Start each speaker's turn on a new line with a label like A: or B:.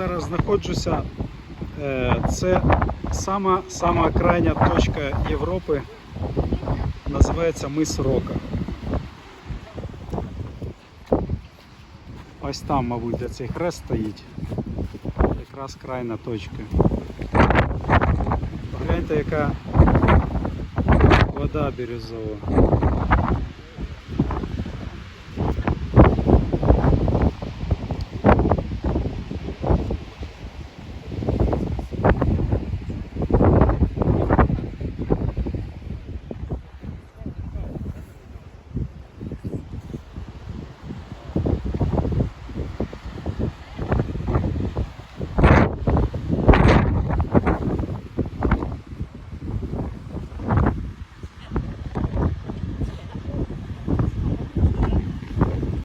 A: зараз знаходжуся. Е, це сама, сама крайня точка Європи. Називається мис Рока. Ось там, мабуть, де цей хрест стоїть. Якраз крайна точка. Погляньте, яка вода бірюзова.